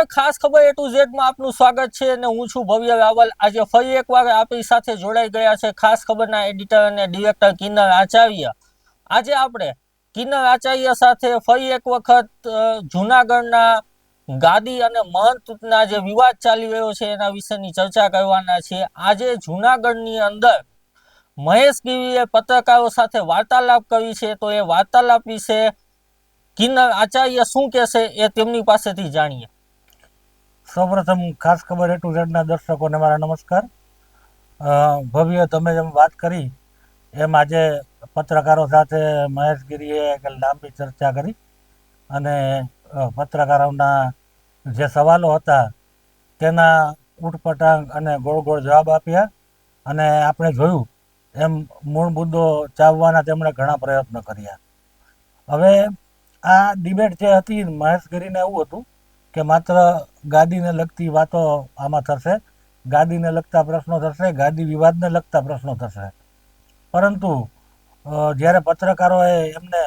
નમસ્કાર ખાસ ખબર એ ટુ ઝેડમાં આપનું સ્વાગત છે અને હું છું ભવ્ય રાવલ આજે ફરી એકવાર આપણી સાથે જોડાઈ ગયા છે ખાસ ખબરના એડિટર અને ડિરેક્ટર કિન્નર આચાર્ય. આજે આપણે કિન્નર આચાર્ય સાથે ફરી એક વખત જૂનાગઢના ગાદી અને મહંતના જે વિવાદ ચાલી રહ્યો છે એના વિશેની ચર્ચા કરવાના છે. આજે જૂનાગઢની અંદર મહેશ ગીરીએ પત્રકારો સાથે વાર્તાલાપ કરી છે. તો એ વાર્તાલાપ વિશે કિન્નર આચાર્ય શું કહેશે એ તેમની પાસેથી જાણીએ. સૌપ્રથમ ખાસ ખબર એ ટુ ઝેડના દર્શકોને મારા નમસ્કાર. ભવ્ય તમે જેમ વાત કરી, એમ આજે પત્રકારો સાથે મહેશગીરીએ લાંબી ચર્ચા કરી અને પત્રકારોના જે સવાલો હતા તેના ઉટપટાંગ અને ગોળ ગોળ જવાબ આપ્યા અને આપણે જોયું એમ મૂળ મુદ્દો ચાવવાના તેમણે ઘણા પ્રયત્નો કર્યા. હવે આ ડિબેટ જે હતી મહેશગીરીને એવું હતું કે માત્ર ગાદીને લગતી વાતો આમાં થશે. ગાદીને લગતા પ્રશ્નો થશે, ગાદી વિવાદને લગતા પ્રશ્નો થશે. પરંતુ જ્યારે પત્રકારોએ એમને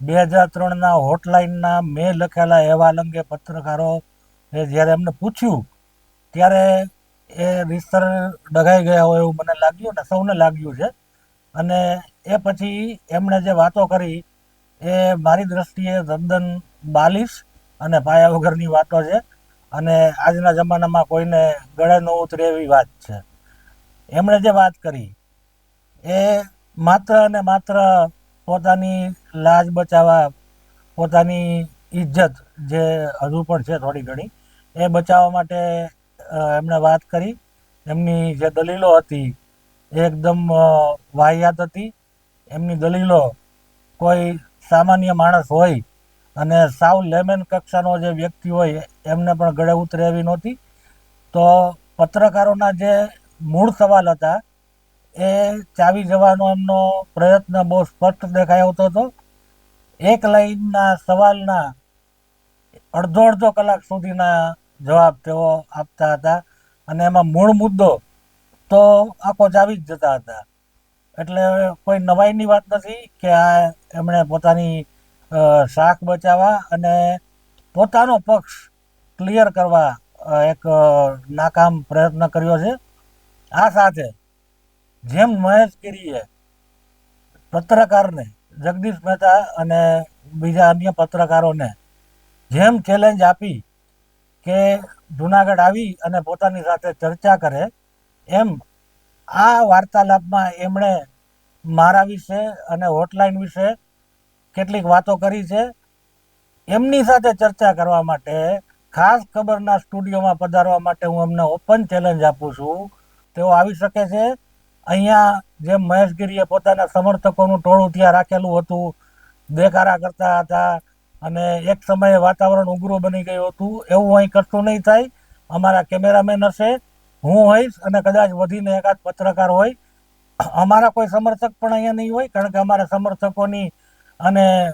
બે હજાર ત્રણના હોટલાઇનના મેં લખેલા અહેવાલ અંગે પત્રકારો એ જ્યારે એમને પૂછ્યું, ત્યારે એ રીતસર ડઘાઈ ગયા હોય એવું મને લાગ્યું ને સૌને લાગ્યું છે. અને એ પછી એમણે જે વાતો કરી, એ મારી દ્રષ્ટિએ તદ્દન બાલિશ અને પાયા વગરની વાતો છે. અને આજના જમાનામાં કોઈને ગળે ન ઉતરે એવી વાત છે. એમણે જે વાત કરી, એ માત્ર અને માત્ર પોતાની લાજ બચાવવા, પોતાની ઇજ્જત જે હજુ પણ છે થોડી ઘણી, એ બચાવવા માટે એમણે વાત કરી. એમની જે દલીલો હતી, એ એકદમ વાહિયાત હતી. એમની દલીલો, કોઈ સામાન્ય માણસ હોય અને સાવ લેમેન કક્ષાનો જે વ્યક્તિ હોય, એમને પણ ગળે ઉતરે એવી નહોતી. તો પત્રકારોના જે મૂળ સવાલ હતા, એ ચાવી જવાનો એમનો પ્રયત્ન બહુ સ્પષ્ટ દેખાઈ આવતો હતો. એક લાઈનના સવાલના અડધો અડધો કલાક સુધીના જવાબ તેઓ આપતા હતા. અને એમાં મૂળ મુદ્દો તો આખો ચાવી જ જતા હતા. એટલે કોઈ નવાઈની વાત નથી કે આ એમણે પોતાની શાખ બચાવવા અને પોતાનો પક્ષ ક્લિયર કરવા એક નાકામ પ્રયત્ન કર્યો છે. આ સાથે જેમ મહેશ ગીરીએ પત્રકારને, જગદીશ મહેતા અને બીજા અન્ય પત્રકારોને જેમ ચેલેન્જ આપી કે જુનાગઢ આવી અને પોતાની સાથે ચર્ચા કરે, એમ આ વાર્તાલાપમાં એમણે મારા વિશે અને હોટલાઇન વિશે કેટલીક વાતો કરી છે. એમની સાથે ચર્ચા કરવા માટે, ખાસ ખબરના સ્ટુડિયોમાં પધારવા માટે હું એમને ઓપન ચેલેન્જ આપું છું. તેઓ આવી શકે છે. અહીંયા જેમ મહેશગીરીએ પોતાના સમર્થકોનું ટોળું ત્યાં રાખેલું હતું, દેખારા કરતા હતા અને એક સમયે વાતાવરણ ઉગ્રું બની ગયું હતું. એવું અહીં કરતું નહીં થાય. અમારા કેમેરામેન હશે, હું હોઈશ અને કદાચ વધીને એકાદ પત્રકાર હોય. અમારા કોઈ સમર્થક પણ અહીંયા નહીં હોય, કારણ કે અમારા સમર્થકોની અને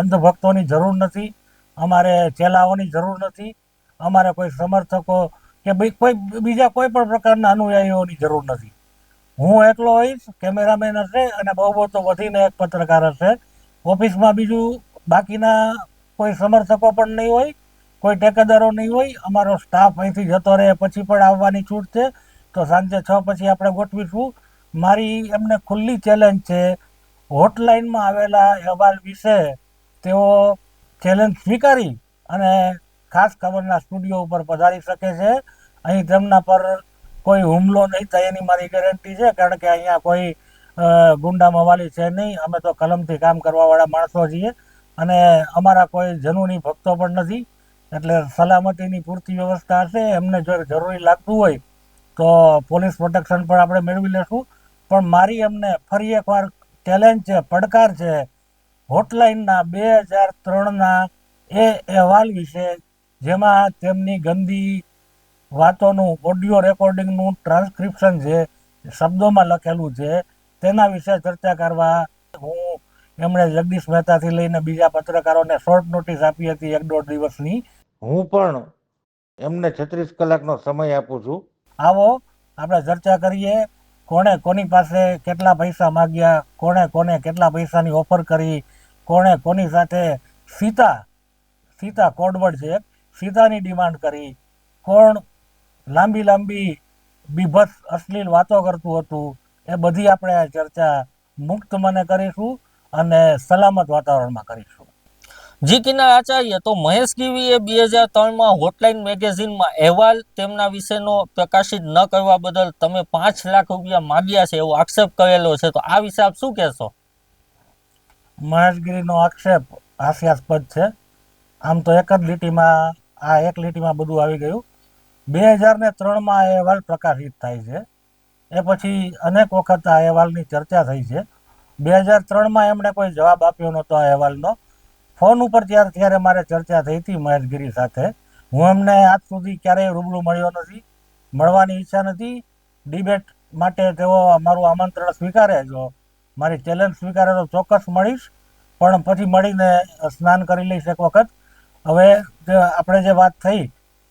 અંધભક્તોની જરૂર નથી, અમારે ચેલાઓની જરૂર નથી, અમારે કોઈ સમર્થકો કે કોઈ બીજા કોઈ પણ પ્રકારના અનુયાયીઓની જરૂર નથી. હું એકલો હોઈશ, કેમેરામેન હશે અને બહુ બહુ તો વધીને એક પત્રકાર હશે. ઓફિસમાં બીજું બાકીના કોઈ સમર્થકો પણ નહીં હોય, કોઈ ટેકેદારો નહીં હોય, અમારો સ્ટાફ અહીંથી જતો રહે, પછી પણ આવવાની છૂટ છે. તો સાંજે છ પછી આપણે ગોઠવીશું. મારી એમને ખુલ્લી ચેલેન્જ છે હોટલાઇનમાં આવેલા અહેવાલ વિશે તેઓ ચેલેન્જ સ્વીકારી અને ખાસ ખબરના સ્ટુડિયો ઉપર પધારી શકે છે. અહીં તેમના પર કોઈ હુમલો નહીં થાય એની મારી ગેરંટી છે, કારણ કે અહીંયા કોઈ ગુંડા મવાલી છે નહીં. અમે તો કલમથી કામ કરવાવાળા માણસો છીએ અને અમારા કોઈ જનૂની ભક્તો પણ નથી. એટલે સલામતીની પૂરતી વ્યવસ્થા હશે. એમને જો જરૂરી લાગતું હોય તો પોલીસ પ્રોટેક્શન પણ આપણે મેળવી લેશું. પણ મારી એમને ફરી એકવાર ચેલેન્જ છે પડકાર છે હોટલાઇનના બે હજાર ત્રણના એ અહેવાલ વિશે જેમાં તેમની ગંદી વાતોનું ઓડિયો રેકોર્ડિંગનું ટ્રાન્સક્રિપ્શન છે શબ્દોમાં લખેલું છે તેના વિશે ચર્ચા કરવા હું એમણે જગદીશ મહેતાથી લઈને બીજા પત્રકારોને શોર્ટ નોટિસ આપી હતી એક દોઢ દિવસની. હું પણ એમને છત્રીસ કલાકનો સમય આપું છું. આવો આપણે ચર્ચા કરીએ. કોણે કોની પાસે કેટલા પૈસા માગ્યા, કોણે કોને કેટલા પૈસાની ઓફર કરી, કોણે કોની સાથે સીતા સીતા કોડવર્ડ છે સીતાની ડિમાન્ડ કરી. કોણ લાંબી લાંબી બીભત્સ અશ્લીલ વાતો કરતું હતું, એ બધી આપણે આ ચર્ચા મુક્ત મને કરીશું અને સલામત વાતાવરણમાં કરીશું. જી કિન્નર આચાર્ય તો મહેશ ગીવીએ બે હજાર ત્રણમાં હોટલાઇન મેગેઝિનમાં અહેવાલ તેમના વિશેનો પ્રકાશિત ન કરવા બદલ તમે પાંચ લાખ રૂપિયા માગ્યા છે એવો આક્ષેપ કરેલો છે. તો આ વિશે આપ શું કહેશો? મહેશગીરીનો આક્ષેપ હાસ્યાસ્પદ છે. આમ તો એક જ લીટીમાં, આ એક લીટીમાં બધું આવી ગયું. બે હજાર ને ત્રણમાં અહેવાલ પ્રકાશિત થાય છે. એ પછી અનેક વખત આ અહેવાલની ચર્ચા થઈ છે. બે હજાર ત્રણમાં એમણે કોઈ જવાબ આપ્યો નહોતો આ અહેવાલનો. ફોન ઉપર ત્યારે ત્યારે મારે ચર્ચા થઈ હતી મહેશગીરી સાથે. હું એમને આજ સુધી ક્યારેય રૂબરૂ મળ્યો નથી, મળવાની ઈચ્છા નથી. ડિબેટ માટે તેઓ મારું આમંત્રણ સ્વીકારે જો, મારી ચેલેન્જ સ્વીકારે તો ચોક્કસ મળીશ, પણ પછી મળીને સ્નાન કરી લઈશ એક વખત. હવે આપણે જે વાત થઈ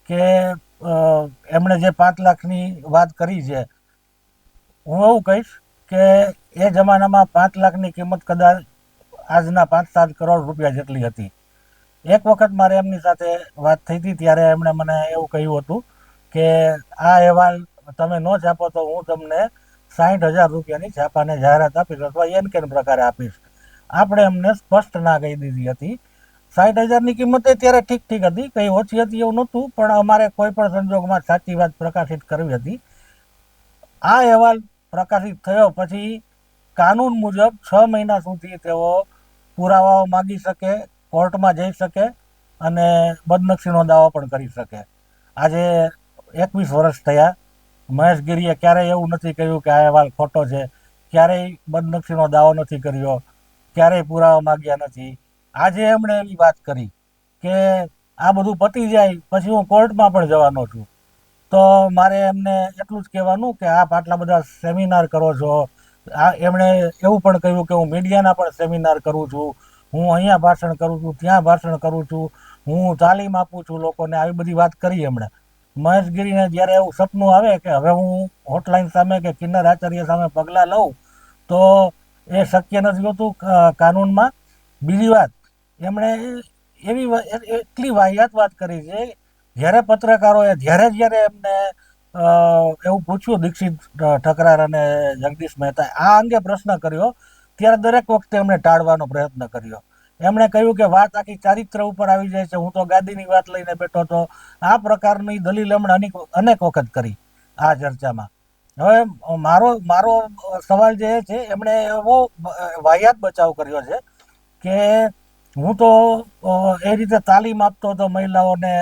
કે એમણે જે પાંચ લાખની વાત કરી છે, હું એવું કહીશ કે એ જમાનામાં પાંચ લાખની કિંમત કદાચ આજના પાંચ સાત કરોડ રૂપિયા જેટલી હતી. એક વખત મારે એમની સાથે વાત થઈ હતી, ત્યારે એમણે મને એવું કહ્યું હતું કે, આ અહેવાલ તમે ન છાપો તો હું તમને સાઠ હજાર રૂપિયાની છાપાને જાહેરાત આપીશ અથવા એન કેન પ્રકારે આપીશ. આપણે એમને સ્પષ્ટ ના કહી દીધી હતી. સાઠ હજારની કિંમત ત્યારે ઠીક ઠીક હતી, કંઈ ઓછી હતી એવું નહોતું, પણ અમારે કોઈ પણ સંજોગમાં સાચી વાત પ્રકાશિત કરવી હતી. આ અહેવાલ પ્રકાશિત થયો પછી કાનૂન મુજબ છ મહિના સુધી તેઓ પુરાવાઓ માગી શકે, કોર્ટમાં જઈ શકે અને બદનક્ષીનો દાવો પણ કરી શકે. આજે એકવીસ વર્ષ થયા. મહેશગીરીએ ક્યારેય એવું નથી કહ્યું કે આ અહેવાલ ખોટો છે. ક્યારેય બદનક્ષીનો દાવો નથી કર્યો. ક્યારેય પુરાવા માગ્યા નથી. આજે એમણે એવી વાત કરી કે આ બધું પતી જાય, પછી હું કોર્ટમાં પણ જવાનો છું. તો મારે એમને એટલું જ કહેવાનું કે આપ આટલા બધા સેમિનાર કરો છો આ એમણે એવું પણ કહ્યું કે હું મીડિયાના પણ સેમિનાર કરું છું, હું અહીંયા ભાષણ કરું છું, ત્યાં ભાષણ કરું છું, હું તાલીમ આપું છું લોકોને, આવી બધી વાત કરી એમણે. મહેશગીરીને જ્યારે એવું સપનું આવે કે હવે હું હોટલાઇન સામે કે કિન્નર આચાર્ય સામે પગલાં લઉં, તો એ શક્ય નથી હોતું કાનૂનમાં. બીજી વાત, એમણે એવી એટલી વાહિયાત વાત કરી છે, જ્યારે પત્રકારોએ, જ્યારે જ્યારે એમને એવું પૂછ્યું દીક્ષિત ઠકરાર અને જગદીશ મહેતા આ અંગે પ્રશ્ન કર્યો, ત્યારે દરેક વખતે એમણે ટાળવાનો પ્રયત્ન કર્યો. એમણે કહ્યું કે વાત આખી ચારિત્ર ઉપર આવી જાય છે. હું તો ગાદીની વાત લઈને બેઠો હતો. આ પ્રકારની દલીલ એમણે અનેક અનેક વખત કરી આ ચર્ચામાં. હવે મારો મારો સવાલ જે છે, એમણે એવો વાહિયાત બચાવ કર્યો છે કે હું તો એ રીતે તાલીમ આપતો હતો મહિલાઓને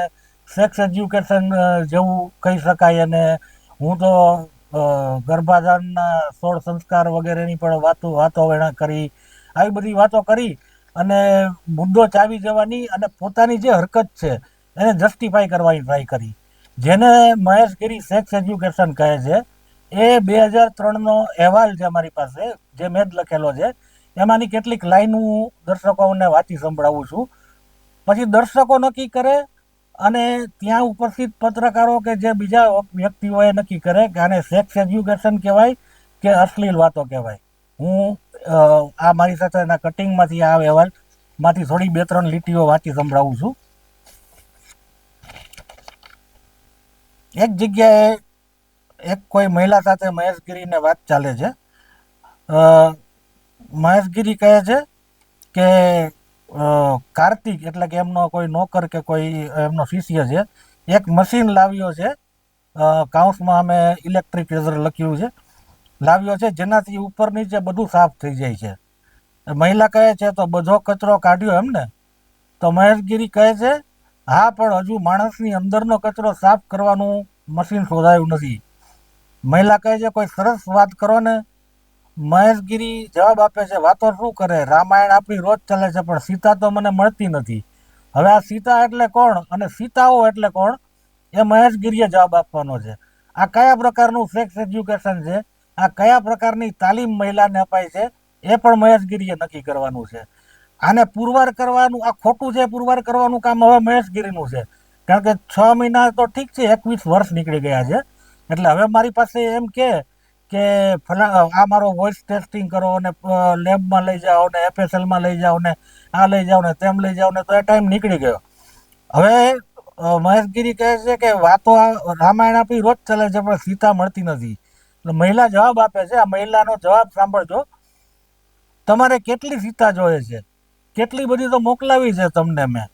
સેક્સ એજ્યુકેશન જેવું કહી શકાય અને હું તો ગર્ભાધાનના સોળ સંસ્કાર વગેરેની પણ વાતો વાતો વેણા કરી, આવી બધી વાતો કરી અને મુદ્દો ચાવી જવાની અને પોતાની જે હરકત છે એને જસ્ટિફાય કરવાની ટ્રાય કરી. જેને મહેશ ગીરી સેક્સ એજ્યુકેશન કહે છે, એ બે હજાર ત્રણનો અહેવાલ છે અમારી પાસે, જે મેં જ લખેલો છે, એમાંની કેટલીક લાઈન હું દર્શકોને વાંચી સંભળાવું છું. પછી દર્શકો નક્કી કરે અને ત્યાં ઉપસ્થિત પત્રકારો કે જે બીજા વ્યક્તિઓએ નક્કી કરે કે આને સેક્સ એજ્યુકેશન કહેવાય કે અશ્લીલ વાતો કહેવાય. હું આ મારી સાથેના કટિંગમાંથી આ અહેવાલમાંથી થોડી બે ત્રણ લીટીઓ વાંચી સંભળાવું છું. એક જગ્યાએ એક કોઈ મહિલા સાથે મહેશગીરીને વાત ચાલે છે. મહેશગીરી કહે છે કે કાર્તિક એટલે કે એમનો કોઈ નોકર કે કોઈ એમનો શિષ્ય છે, એક મશીન લાવ્યો છે. કાઉન્સમાં અમે ઇલેક્ટ્રિક રેઝર લખ્યું છે. લાવ્યો છે, જેનાથી ઉપરની જે બધું સાફ થઈ જાય છે. મહિલા કહે છે, તો બધો કચરો કાઢ્યો એમને? તો મહેશગીરી કહે છે, હા, પણ હજુ માણસની અંદરનો કચરો સાફ કરવાનું મશીન શોધાયું નથી. મહિલા કહે છે, કોઈ સરસ વાત કરો ને મહેશગીરી જવાબ આપે છે, વાતો શું કરે? રામાયણ આપણી રોજ ચાલે છે, પણ સીતા તો મને મળતી નથી. હવે આ સીતા એટલે કોણ અને સીતાઓ એટલે કોણ? એ મહેશગીરીએ જવાબ આપવાનો છે. આ કયા પ્રકારનું સેક્સ એજ્યુકેશન છે? આ કયા પ્રકારની તાલીમ મહિલાને અપાય છે? એ પણ મહેશગીરીએ નક્કી કરવાનું છે. આને પુરવાર કરવાનું, આ ખોટું છે પુરવાર કરવાનું કામ હવે મહેશગીરીનું છે. કારણ કે છ મહિના તો ઠીક છે, એકવીસ વર્ષ નીકળી ગયા છે. એટલે હવે મારી પાસે એમ કે કે ફલા આ મારો વોઇસ ટેસ્ટિંગ કરો અને લેબમાં લઈ જાઓ ને એફએસએલમાં લઈ જાઓ ને આ લઈ જાઓ ને તેમ લઈ જાઓ ને તો એ ટાઈમ નીકળી ગયો. હવે મહેશગીરી કહે છે કે વાતો રામાયણ આપી રોજ ચાલે છે પણ સીતા મળતી નથી. એટલે મહિલા જવાબ આપે છે. આ મહિલાનો જવાબ સાંભળજો. તમારે કેટલી સીતા જોઈએ છે? કેટલી બધી તો મોકલાવી છે તમને મેં.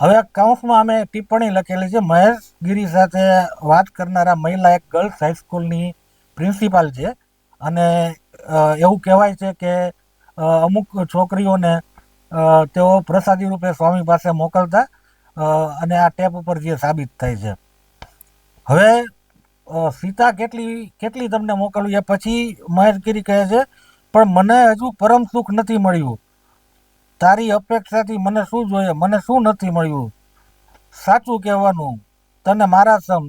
હવે કાઉન્સમાં અમે ટિપ્પણી લખેલી છે. મહેશગીરી સાથે વાત કરનારા મહિલા એક ગર્લ્સ હાઈસ્કૂલની પ્રિન્સિપાલ છે. અને એવું કહેવાય છે કે અમુક છોકરીઓને તેઓ પ્રસાદી રૂપે સ્વામી પાસે મોકલતા અને આ ટેપ ઉપર જે સાબિત થાય છે. હવે સીતા કેટલી કેટલી તમને મોકલવી એ પછી મહેશગીરી કહે છે, પણ મને હજુ પરમ સુખ નથી મળ્યું. તારી અપેક્ષાથી મને શું જોઈએ? મને શું નથી મળ્યું? સાચું કહેવાનું, તને મારા સમ,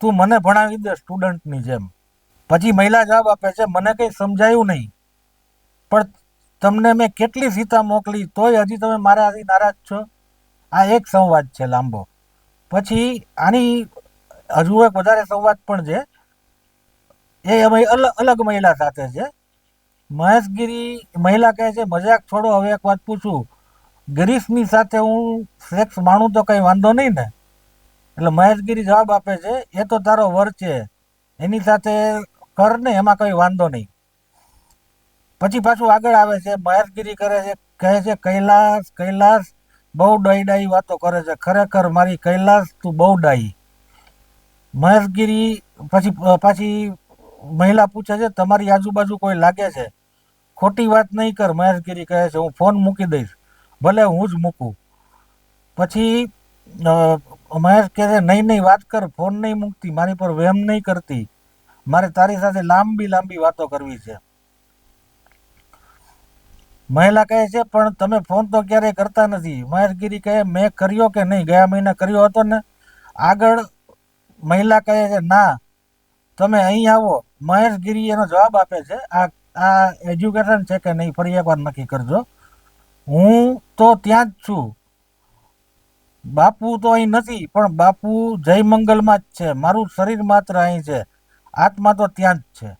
તું મને ભણાવી દે સ્ટુડન્ટની જેમ. પછી મહિલા જવાબ આપે છે, મને કંઈ સમજાયું નહીં. પણ તમને મેં કેટલી સીતા મોકલી, તોય હજી તમે મારાથી નારાજ છો? આ એક સંવાદ છે લાંબો. પછી આની હજુ એક વધારે સંવાદ પણ છે. એ અમે અલગ અલગ મહિલા સાથે છે. મહેશગીરી મહિલા કહે છે, મજાક છોડો, હવે એક વાત પૂછું. ગિરીશની સાથે હું સેક્સ માણું તો કંઈ વાંધો નહીં ને. એટલે મહેશગીરી જવાબ આપે છે, એ તો તારો વર છે. એની સાથે કર ને, એમાં કંઈ વાંધો નહીં. પછી પાછું આગળ આવે છે, મહેશગીરી કરે છે, કહે છે, કૈલાસ કૈલાસ, બહુ ડાઈ ડાઈ વાતો કરે છે. ખરેખર મારી કૈલાસ, તું બહુ ડાઈ. મહેશગીરી પછી પાછી મહિલા પૂછે છે, તમારી આજુબાજુ કોઈ લાગે છે? ખોટી વાત નહીં કર મહેશગીરી કહે છે, હું ફોન મૂકી દઈશ, ભલે હું જ મૂકું. પછી મહેશ કહે છે નહીં નહીં વાત કર, ફોન નહીં મૂકતી, મારી પર વહેમ નહીં કરતી. મારે તારી સાથે લાંબી લાંબી વાતો કરવી છે. મહિલા કહે છે, પણ તમે ફોન તો ક્યારેય કરતા નથી. મહેશગીરી કહે, મેં કર્યો કે નહીં? ગયા મહિને કર્યો હતો ને? આગળ મહિલા કહે છે, ના, તમે અહીં આવો. મહેશગીરી એનો જવાબ આપે છે, આ આ એજ્યુકેશન છે કે નહીં, ફરી એકવાર નક્કી કરજો. હું તો ત્યાં જ છું. બાપુ તો અહીં નથી, પણ બાપુ જય મંગલમાં જ છે. મારું શરીર માત્ર અહીં છે. આત્મા તો ત્યાં જ છે.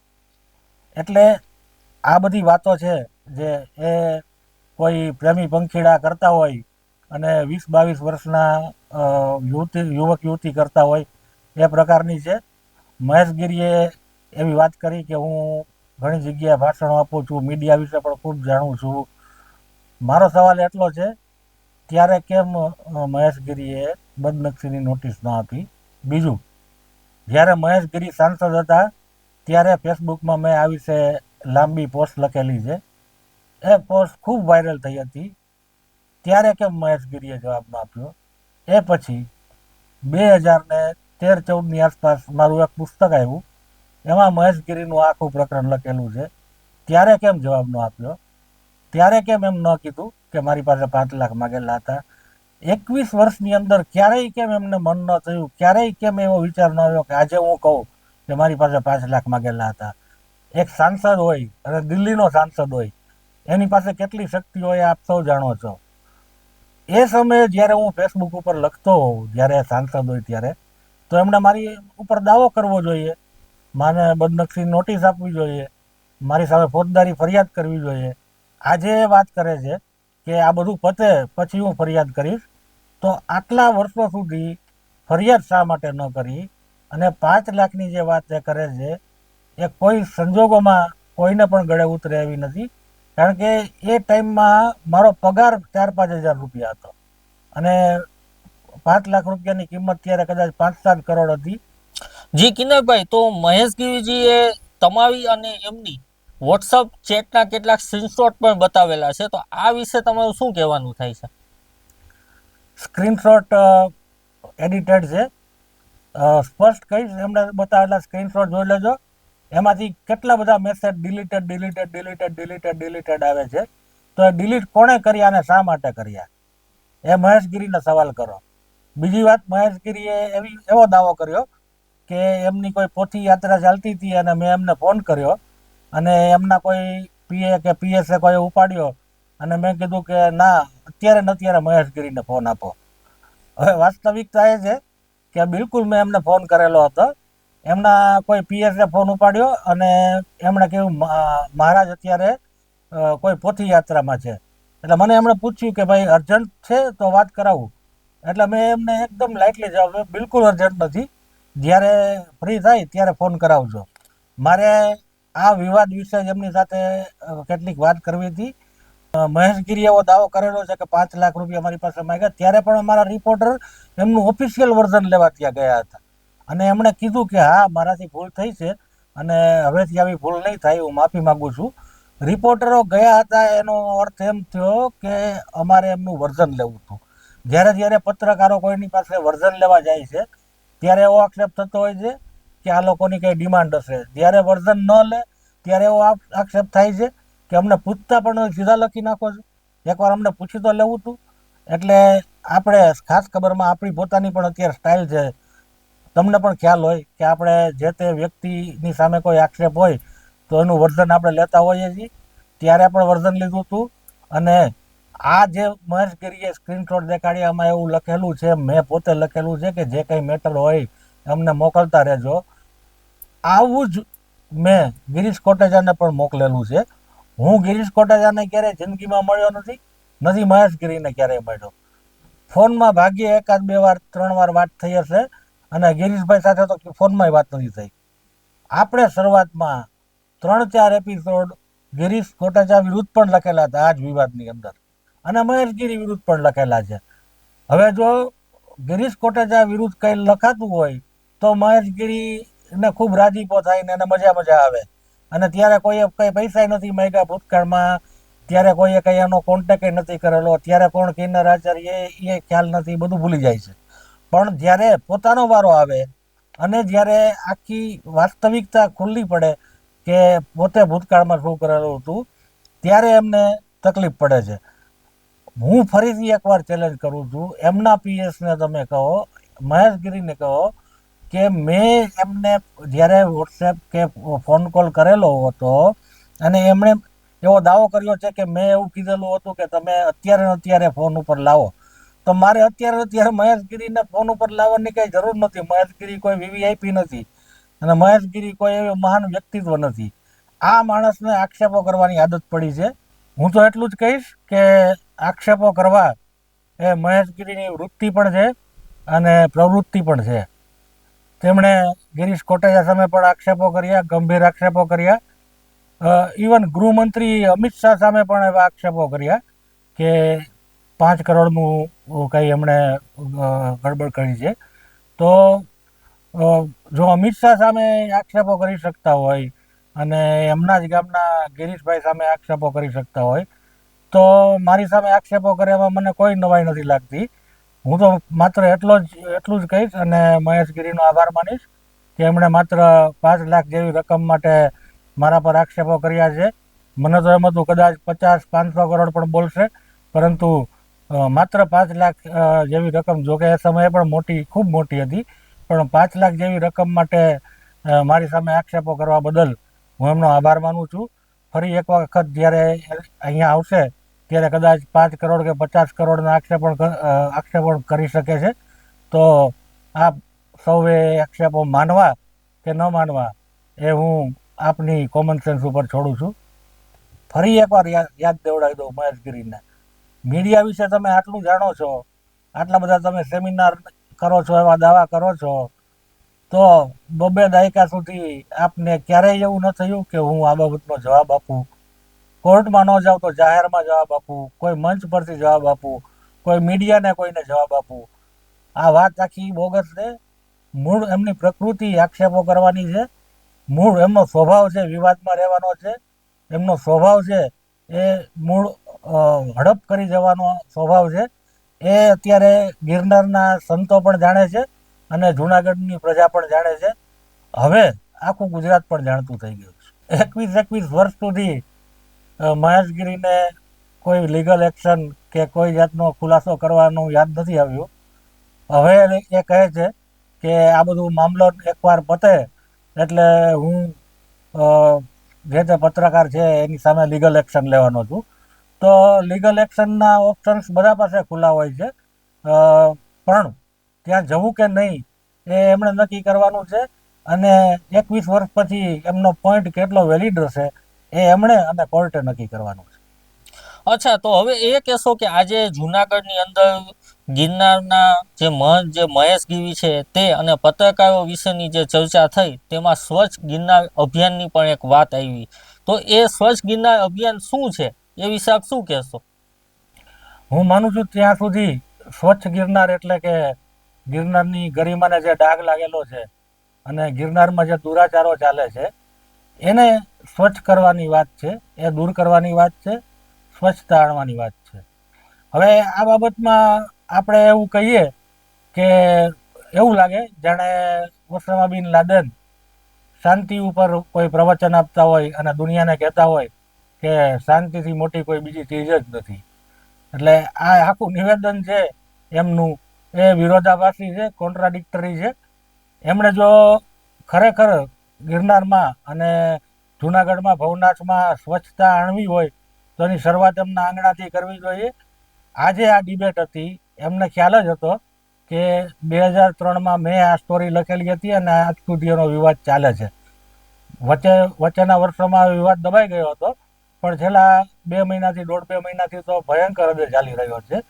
એટલે આ બધી વાતો છે જે એ કોઈ પ્રેમી પંખીડા કરતા હોય અને વીસ બાવીસ વર્ષના યુવતી, યુવક, યુવતી કરતા હોય, એ પ્રકારની છે. મહેશગીરીએ એવી વાત કરી કે હું ઘણી જગ્યાએ ભાષણો આપું છું મીડિયા વિશે પણ ખૂબ જાણું છું. મારો સવાલ એટલો છે, ત્યારે કેમ મહેશગીરીએ બદનક્ષીની નોટિસ ન આપી? બીજું, જ્યારે મહેશગીરી સાંસદ હતા, ત્યારે ફેસબુકમાં મેં આ વિશે લાંબી પોસ્ટ લખેલી છે. એ પોસ્ટ ખૂબ વાયરલ થઈ હતી. ત્યારે કેમ મહેશગીરીએ જવાબ ન આપ્યો? એ પછી, બે હજાર ને તેર ચૌદની આસપાસ મારું એક પુસ્તક આવ્યું. એમાં મહેશગીરીનું આખું પ્રકરણ લખેલું છે. ત્યારે કેમ જવાબ ન આપ્યો? ત્યારે કેમ એમ ન કીધું કે મારી પાસે પાંચ લાખ માગેલા હતા? એકવીસ વર્ષની અંદર ક્યારેય કેમ એમને મન ન થયું? ક્યારેય કેમ એવો વિચાર ન આવ્યો કે આજે હું કહું કે મારી પાસે પાંચ લાખ માગેલા હતા? એક સાંસદ હોય અને દિલ્હીનો સાંસદ હોય, એની પાસે કેટલી શક્તિ હોય આપ સૌ જાણો છો. એ સમયે જ્યારે હું ફેસબુક ઉપર લખતો હોઉં, જ્યારે સાંસદ હોય ત્યારે, તો એમણે મારી ઉપર દાવો કરવો જોઈએ. માને બદનક્ષી નોટિસ આપવી જોઈએ. મારી સામે ફોજદારી ફરિયાદ કરવી જોઈએ. આજે એ વાત કરે છે કે આ બધું પતે, પછી હું ફરિયાદ કરીશ. તો આટલા વર્ષો સુધી ફરિયાદ શા માટે ન કરી? અને પાંચ લાખની જે વાત એ કરે છે, એ કોઈ સંજોગોમાં કોઈને પણ ગળે ઉતરે એવી નથી. કારણ કે એ ટાઈમમાં મારો પગાર ચાર પાંચ હજાર રૂપિયા હતો. અને પાંચ લાખ રૂપિયાની કિંમત ત્યારે કદાચ પાંચ સાત કરોડ હતી. જી કિન્નરભાઈ, તો મહેશગીરીજીએ તમારી અને એમની વોટ્સઅપ ચેટના કેટલાક સ્ક્રીનશોટ પણ બતાવેલા છે. તો આ વિશે તમારું શું કહેવાનું થાય છે? સ્ક્રીનશોટ એડિટેડ છે. સ્પષ્ટ કહીશ એમણે બતાવેલા સ્ક્રીનશોટ જોઈ લેજો. એમાંથી કેટલા બધા message deleted deleted deleted deleted deleted આવે છે. તો એ ડિલીટ કોણે કર્યા અને શા માટે કર્યા? એ મહેશગીરીને સવાલ કરો. બીજી વાત મહેશગીરીએ એવી, એવો દાવો કર્યો કે એમની કોઈ પોથી યાત્રા ચાલતી હતી અને મેં એમને ફોન કર્યો. અને એમના કોઈ પીએ કે પીએસએ કોઈ ઉપાડ્યો. અને મેં કીધું કે ના, અત્યારે ને અત્યારે મહેશગીરીને ફોન આપો. હવે વાસ્તવિકતા એ છે કે બિલકુલ મેં એમને ફોન કરેલો હતો. એમના કોઈ પીએસએ ફોન ઉપાડ્યો અને એમણે કહ્યું મહારાજ અત્યારે કોઈ પોથી યાત્રામાં છે. એટલે મને એમણે પૂછ્યું કે ભાઈ, અર્જન્ટ છે તો વાત કરાવું. એટલે મેં એમને એકદમ લાઇટલી જવાબ બિલકુલ અર્જન્ટ નથી. જ્યારે ફ્રી થાય ત્યારે ફોન કરાવજો. મારે આ વિવાદ વિશે એમની સાથે કેટલીક વાત કરવી હતી. મહેશગીરી એવો દાવો કરેલો છે કે પાંચ લાખ રૂપિયા મારી પાસે માંગ્યા ત્યારે પણ અમારા રિપોર્ટર એમનું ઓફિશિયલ વર્ઝન લેવા ત્યાં ગયા હતા. અને એમણે કીધું કે હા, મારાથી ભૂલ થઈ છે અને હવેથી આવી ભૂલ નહીં થાય, હું માફી માગું છું. રિપોર્ટરો ગયા હતા, એનો અર્થ એમ થયો કે અમારે એમનું વર્ઝન લેવું હતું. જ્યારે જ્યારે પત્રકારો કોઈની પાસે વર્ઝન લેવા જાય છે ત્યારે એવો આક્ષેપ થતો હોય છે કે આ લોકોની કંઈ ડિમાન્ડ હશે. જ્યારે વર્ઝન ન લે, ત્યારે એવો આક્ષેપ થાય છે કે અમને પૂછતા પણ સીધા લખી નાખો છો. એકવાર અમને પૂછી તો લેવું હતું એટલે આપણે ખાસ ખબરમાં આપણી પોતાની પણ અત્યારે સ્ટાઇલ છે. તમને પણ ખ્યાલ હોય કે આપણે જે તે વ્યક્તિની સામે કોઈ આક્ષેપ હોય, તો એનું વર્ઝન આપણે લેતા હોઈએ છીએ. ત્યારે પણ વર્ઝન લીધું હતું અને આ જે મહેશગીરીએ સ્ક્રીનશોટ દેખાડી આમાં એવું લખેલું છે, મેં પોતે લખેલું છે કે જે કંઈ મેટર હોય અમને મોકલતા રહેજો. આવું જ મેં ગિરીશ કોટેજાને પણ મોકલેલું છે. હું ગિરીશ કોટેજાને ક્યારેય જિંદગીમાં મળ્યો નથી નથી મહેશ ગીરીને ક્યારેય મળ્યો. ફોનમાં ભાગ્યે એકાદ બે વાર, ત્રણ વાર વાત થઈ હશે અને ગિરીશભાઈ સાથે તો ફોનમાંય વાત નથી થઈ. આપણે શરૂઆતમાં ત્રણ ચાર એપિસોડ ગિરીશ કોટેજા વિરુદ્ધ પણ લખેલા હતા આ જ વિવાદની અંદર. અને મહેશગીરી વિરુદ્ધ પણ લખેલા છે. હવે જો ગિરીશ કોટેચા વિરુદ્ધ કંઈ લખાતું હોય, તો મહેશગીરીને ખૂબ રાજીપો થાય ને એને મજા મજા આવે. અને ત્યારે કોઈએ કંઈ પૈસા નથી માંગ્યા ભૂતકાળમાં, ત્યારે કોઈએ કંઈ એનો કોન્ટેક્ટ નથી કરેલો, ત્યારે કોણ કિન્નર આચાર્ય એ ખ્યાલ નથી, બધું ભૂલી જાય છે. પણ જ્યારે પોતાનો વારો આવે અને જ્યારે આખી વાસ્તવિકતા ખુલ્લી પડે કે પોતે ભૂતકાળમાં શું કરેલું હતું, ત્યારે એમને તકલીફ પડે છે. હું ફરીથી એકવાર ચેલેન્જ કરું છું. એમના પીએસને તમે કહો મહેશગીરીને કહો કે મેં એમને જ્યારે વોટ્સએપ કે ફોન કોલ કરેલો હતો અને એમણે એવો દાવો કર્યો છે કે મેં એવું કીધેલું હતું કે તમે અત્યારે અત્યારે ફોન ઉપર લાવો. તો મારે અત્યારે અત્યારે મહેશગીરીને ફોન ઉપર લાવવાની કંઈ જરૂર નથી. મહેશગીરી કોઈ વીવીઆઈપી નથી અને મહેશગીરી કોઈ એવો મહાન વ્યક્તિત્વ નથી. આ માણસને આક્ષેપો કરવાની આદત પડી છે. હું તો એટલું જ કહીશ કે આક્ષેપો કરવા એ મહેશગીરીની વૃત્તિ પણ છે અને પ્રવૃત્તિ પણ છે. તેમણે ગિરીશ કોટેજા સામે પણ આક્ષેપો કર્યા, ગંભીર આક્ષેપો કર્યા. ઇવન ગૃહમંત્રી અમિત શાહ સામે પણ એવા આક્ષેપો કર્યા કે પાંચ કરોડનું કંઈ એમણે ગડબડ કરી છે. તો જો અમિત શાહ સામે આક્ષેપો કરી શકતા હોય અને એમના જ ગામના ગિરીશભાઈ સામે આક્ષેપો કરી શકતા હોય તો મારી સામે આક્ષેપો કરવામાં મને કોઈ નવાઈ નથી લાગતી. હું તો માત્ર એટલો જ, એટલું જ કહીશ અને મહેશગીરીનો આભાર માનીશ કે એમણે માત્ર પાંચ લાખ જેવી રકમ માટે મારા પર આક્ષેપો કર્યા છે. મને તો એમ હતું, કદાચ પચાસ, પાંચસો કરોડ પણ બોલશે, પરંતુ માત્ર પાંચ લાખ જેવી રકમ જોકે એ સમયે પણ મોટી, ખૂબ મોટી હતી. પણ પાંચ લાખ જેવી રકમ માટે મારી સામે આક્ષેપો કરવા બદલ હું એમનો આભાર માનું છું. ફરી એક વખત જ્યારે અહીંયા આવશે ત્યારે કદાચ પાંચ કરોડ કે પચાસ કરોડના આક્ષેપણ આક્ષેપણ કરી શકે છે. તો આપ સૌએ આક્ષેપો માનવા કે ન માનવા એ હું આપની કોમન સેન્સ ઉપર છોડું છું. ફરી એકવાર યાદ દેવડાવી દઉં મહેશગીરીને. મીડિયા વિશે તમે આટલું જાણો છો, આટલા બધા તમે સેમિનાર કરો છો, એવા દાવા કરો છો, તો બબે દાયકા સુધી આપને ક્યારેય એવું ન થયું કે હું આ બાબતનો જવાબ આપું? કોર્ટમાં ન જાઉં તો જાહેરમાં જવાબ આપું, કોઈ મંચ પરથી જવાબ આપું, કોઈ મીડિયાને કોઈને જવાબ આપું. આ વાત આખી બોગસ છે મૂળ એમની પ્રકૃતિ આક્ષેપો કરવાની છે. મૂળ એમનો સ્વભાવ છે, વિવાદમાં રહેવાનો છે. એમનો સ્વભાવ છે, એ મૂળ હડપ કરી જવાનો સ્વભાવ છે. એ અત્યારે ગિરનારના સંતો પણ જાણે છે અને જુનાગઢની પ્રજા પણ જાણે છે. હવે આખું ગુજરાત પણ જાણતું થઈ ગયું છે. એકવીસ એકવીસ વર્ષ સુધી મહેશગીરીને કોઈ લીગલ એક્શન કે કોઈ જાતનો ખુલાસો કરવાનું યાદ નથી આવ્યું. હવે એ કહે છે કે આ બધું મામલો એકવાર પતે એટલે હું જે તે પત્રકાર છે એની સામે લીગલ એક્શન લેવાનો છું. તો લીગલ એક્શનના ઓપ્શન્સ બધા પાસે ખુલ્લા હોય છે. પણ ત્યાં જવું કે નહીં એ એમણે નક્કી કરવાનું છે અને એકવીસ વર્ષ પછી એમનો પોઈન્ટ કેટલો વેલિડ હશે એ એમણે અને કોર્ટે નક્કી કરવાનું છે. અચ્છા, તો હવે એ કહેશો કે આજે જુનાગઢની અંદર ગિરનારના જે મહંત જે મહેશ ગીવી છે તે અને પત્રકારો વિશેની જે ચર્ચા થઈ તેમાં સ્વચ્છ ગિરનાર અભિયાનની પણ એક વાત આવી. તો એ સ્વચ્છ ગિરનાર અભિયાન શું છે? એ વિશે આપ શું કહેશો? હું માનું છું ત્યાં સુધી સ્વચ્છ ગિરનાર એટલે કે ગિરનારની ગરિમાને જે ડાઘ લાગેલો છે અને ગિરનારમાં જે દુરાચારો ચાલે છે, એને સ્વચ્છ કરવાની વાત છે, એ દૂર કરવાની વાત છે સ્વચ્છતા આણવાની વાત છે. હવે આ બાબતમાં આપણે એવું કહીએ કે એવું લાગે જાણે ઓસામા બિન લાદન શાંતિ ઉપર કોઈ પ્રવચન આપતા હોય અને દુનિયાને કહેતા હોય કે શાંતિથી મોટી કોઈ બીજી ચીજ જ નથી. એટલે આ આખું નિવેદન છે એમનું. એ વિરોધાભાસી છે કોન્ટ્રાડિક્ટરી છે. એમણે જો ખરેખર ગિરનારમાં અને જુનાગઢમાં ભવનાથમાં સ્વચ્છતા આણવી હોય, તો એની શરૂઆત એમના આંગણાથી કરવી જોઈએ. આજે આ ડિબેટ હતી. એમને ખ્યાલ જ હતો કે બે હજાર ત્રણમાં મેં આ સ્ટોરી લખેલી હતી અને આજ સુધીનો વિવાદ ચાલે છે. વચ્ચે, વચ્ચેના વર્ષોમાં વિવાદ દબાઈ ગયો હતો, પણ છેલ્લા બે મહિનાથી, દોઢ બે મહિનાથી તો ભયંકર હદે ચાલી રહ્યો છે.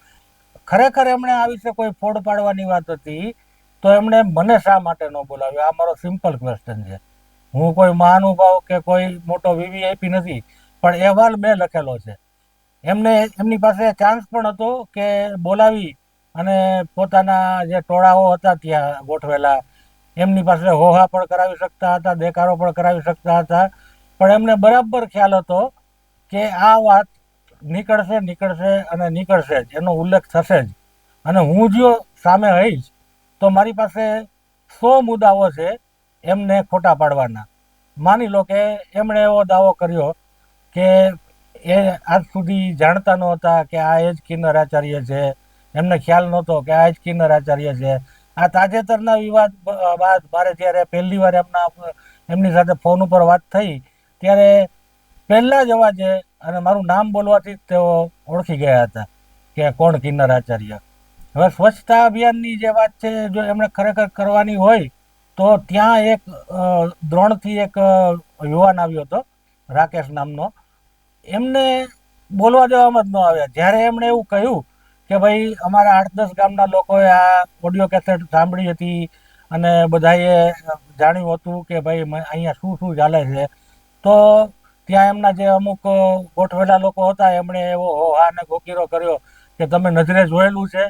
ખરેખર એમણે આ વિશે કોઈ ફોડ પાડવાની વાત હતી, તો એમણે મને શા માટે ન બોલાવ્યો? આ મારો સિમ્પલ ક્વેશ્ચન છે. હું કોઈ મહાનુભાવ કે કોઈ મોટો વીવીઆઈપી નથી, પણ અહેવાલ મેં લખેલો છે. એમને, એમની પાસે ચાન્સ પણ હતો કે બોલાવી અને પોતાના જે ટોળાઓ હતા ત્યાં ગોઠવેલા, એમની પાસે હોહા પણ કરાવી શકતા હતા, દેકારો પણ કરાવી શકતા હતા. પણ એમને બરાબર ખ્યાલ હતો કે આ વાત નીકળશે નીકળશે અને નીકળશે જ, એનો ઉલ્લેખ થશે જ. અને હું જો સામે હઈશ તો મારી પાસે સો મુદ્દાઓ છે એમને ખોટા પાડવાના. માની લો કે એમણે એવો દાવો કર્યો કે એ આજ સુધી જાણતા નહોતા કે આ એ જ કિન્નર આચાર્ય છે. એમને ખ્યાલ નહોતો કે આ જ કિન્નર આચાર્ય છે. આ તાજેતરના વિવાદ બાદ મારે જ્યારે પહેલી વાર એમના, એમની સાથે ફોન ઉપર વાત થઈ, ત્યારે પહેલાં જ અવાજે અને મારું નામ બોલવાથી જ તેઓ ઓળખી ગયા હતા કે કોણ કિન્નર આચાર્ય. હવે સ્વચ્છતા અભિયાનની જે વાત છે, જો એમણે ખરેખર કરવાની હોય તો ત્યાં એક દ્રોણથી એક યુવાન આવ્યો હતો, રાકેશ નામનો. એમને બોલવા દેવામાં જ ન આવ્યા. જ્યારે એમણે એવું કહ્યું કે ભાઈ, અમારા આઠ દસ ગામના લોકોએ આ ઓડિયો કેસેટ સાંભળી હતી અને બધાએ જાણ્યું હતું કે ભાઈ અહીંયા શું શું ચાલે છે. તો ત્યાં એમના જે અમુક ગોઠવેલા લોકો હતા, એમણે એવો હોહા અને ગોકીરો કર્યો કે તમે નજરે જોયેલું છે.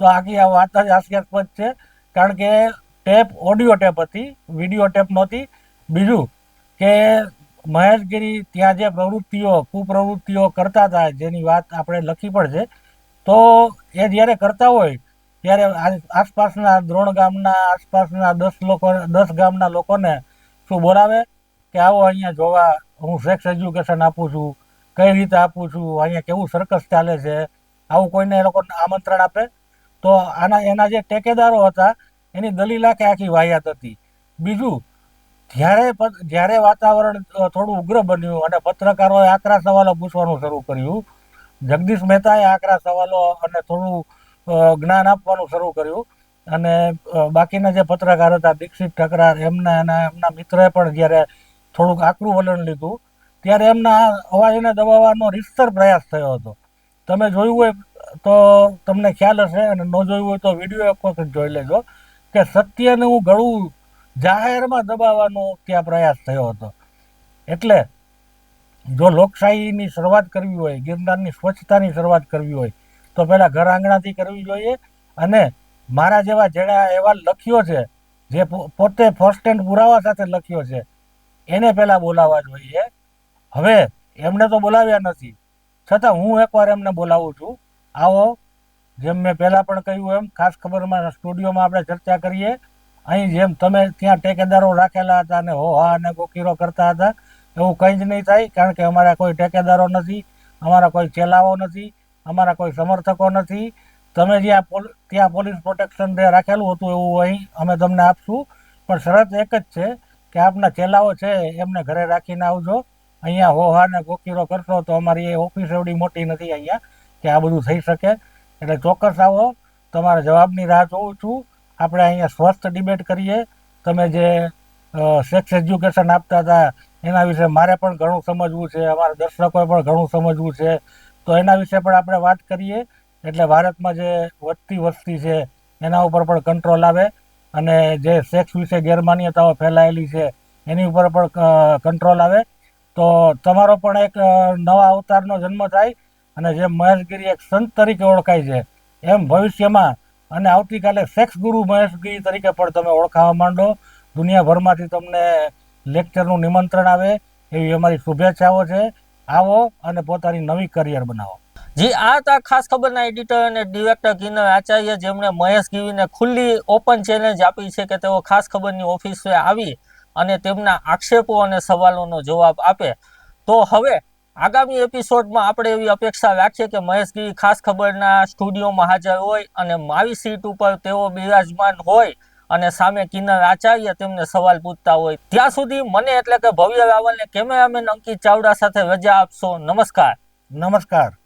તો આખી આ વાત જ હાસ્યાસ્પદ છે. કારણ કે ટેપ, ઓડિયો ટેપ હતી, વીડિયો ટેપ નહોતી. બીજું કે મહેશગીરી ત્યાં જે પ્રવૃત્તિઓ, કુપ્રવૃત્તિઓ કરતા હતા, જેની વાત આપણે લખી પણ છે, તો એ જ્યારે કરતા હોય, ત્યારે આસપાસના દ્રોણ ગામના, આસપાસના દસ લોકો, દસ ગામના લોકોને શું બોલાવે? કે આવો અહીંયા જોવા, હું સેક્સ એજ્યુકેશન આપું છું, કઈ રીતે આપું છું, અહીંયા કેવું સર્કસ ચાલે છે, આવું કોઈને એ લોકોને આમંત્રણ આપે? તો આના, એના જે ટેકેદારો હતા એની દલીલ આખે આખી વાહિયાત હતી. બીજું, જ્યારે જ્યારે વાતાવરણ થોડું ઉગ્ર બન્યું અને પત્રકારોએ આકરા સવાલો પૂછવાનું શરૂ કર્યું, જગદીશ મહેતાએ આકરા સવાલો અને થોડું જ્ઞાન આપવાનું શરૂ કર્યું અને બાકીના જે પત્રકાર હતા, દીક્ષિત ઠકરાર, એમના અને એમના મિત્રએ પણ જ્યારે થોડુંક આકરું વલણ લીધું, ત્યારે એમના અવાજને દબાવવાનો રીતસર પ્રયાસ થયો હતો. તમે જોયું હોય તો તમને ખ્યાલ હશે અને ન જોયું હોય તો વીડિયો એક વખત જોઈ લેજો. કે સત્યને હું ગળું જાહેરમાં દબાવવાનો ત્યાં પ્રયાસ થયો હતો. એટલે જો લોકશાહીની શરૂઆત કરવી હોય ગિરનારની સ્વચ્છતાની શરૂઆત કરવી હોય, તો પહેલાં ઘર આંગણાથી કરવી જોઈએ અને મારા જેવા જેણે આ અહેવાલ લખ્યો છે, જે પોતે ફર્સ્ટ હેન્ડ પુરાવા સાથે લખ્યો છે, એને પહેલાં બોલાવવા જોઈએ. હવે એમને તો બોલાવ્યા નથી. છતાં હું એકવાર એમને બોલાવું છું. આવો જેમ મેં પહેલાં પણ કહ્યું એમ, ખાસ ખબરમાં સ્ટુડિયોમાં આપણે ચર્ચા કરીએ, અહીં જેમ તમે ત્યાં ટેકેદારો રાખેલા હતા અને હોહા અને ગોકીરો કરતા હતા, એવું કંઈ જ નહીં થાય, કારણ કે અમારા કોઈ ટેકેદારો નથી, અમારા કોઈ ચેલાઓ નથી, અમારા કોઈ સમર્થકો નથી. તમે જ્યાં ત્યાં પોલીસ પ્રોટેક્શન જે રાખેલું હતું એવું અહીં અમે તમને આપશું. પણ શરત એક જ છે કે આપના ચેલાઓ છે એમને ઘરે રાખીને આવજો. અહીંયા હોહા ને ગોકીરો કરશો તો અમારી એ ઓફિસ એવડી મોટી નથી અહીંયા, કે આ બધું થઈ શકે. એટલે ચોક્કસ આવો. તમારા જવાબની રાહ જોઉં છું. આપણે અહીંયા સ્વસ્થ ડિબેટ કરીએ. તમે જે સેક્સ એજ્યુકેશન આપતા હતા, એના વિશે મારે પણ ઘણું સમજવું છે. અમારા દર્શકોએ પણ ઘણું સમજવું છે. તો એના વિશે પણ આપણે વાત કરીએ. એટલે ભારતમાં જે વધતી વસ્તી છે, એના ઉપર પણ કંટ્રોલ આવે. અને જે સેક્સ વિશે ગેરમાન્યતાઓ ફેલાયેલી છે, એની ઉપર પણ કંટ્રોલ આવે. તો તમારો પણ એક નવા અવતારનો જન્મ થાય. અને જેમ મહેશગીરી એક સંત તરીકે ઓળખાય છે, એમ ભવિષ્યમાં અને આવતીકાલે સેક્સ ગુરુ મહેશગીરી તરીકે પણ તમે ઓળખાવા માંડો. દુનિયાભરમાંથી તમને લેક્ચરનું નિમંત્રણ આવે, એવી અમારી શુભેચ્છાઓ છે. આવો અને પોતાની નવી કરિયર બનાવો. જી, આ હતા ખાસ ખબરના એડિટર અને ડિરેક્ટર કિન્નર આચાર્ય જેમણે મહેશ ગીવીને ખુલ્લી ઓપન ચેલેન્જ આપી છે કે તેઓ ખાસ ખબરની ઓફિસે આવી અને તેમના આક્ષેપો અને સવાલોનો જવાબ આપે. તો હવે આગામી એપિસોડમાં આપણે એવી અપેક્ષા રાખીએ કે મહેશગીરી ખાસ ખબરના સ્ટુડિયોમાં હાજર હોય અને મારી સીટ ઉપર તેઓ બિરાજમાન હોય અને સામે કિન્નર આચાર્ય તેમને સવાલ પૂછતા હોય. ત્યાં સુધી મને એટલે કે ભવ્ય રાવલને કેમેરામેન અંકિત ચાવડા સાથે રજા આપશો. નમસ્કાર. નમસ્કાર.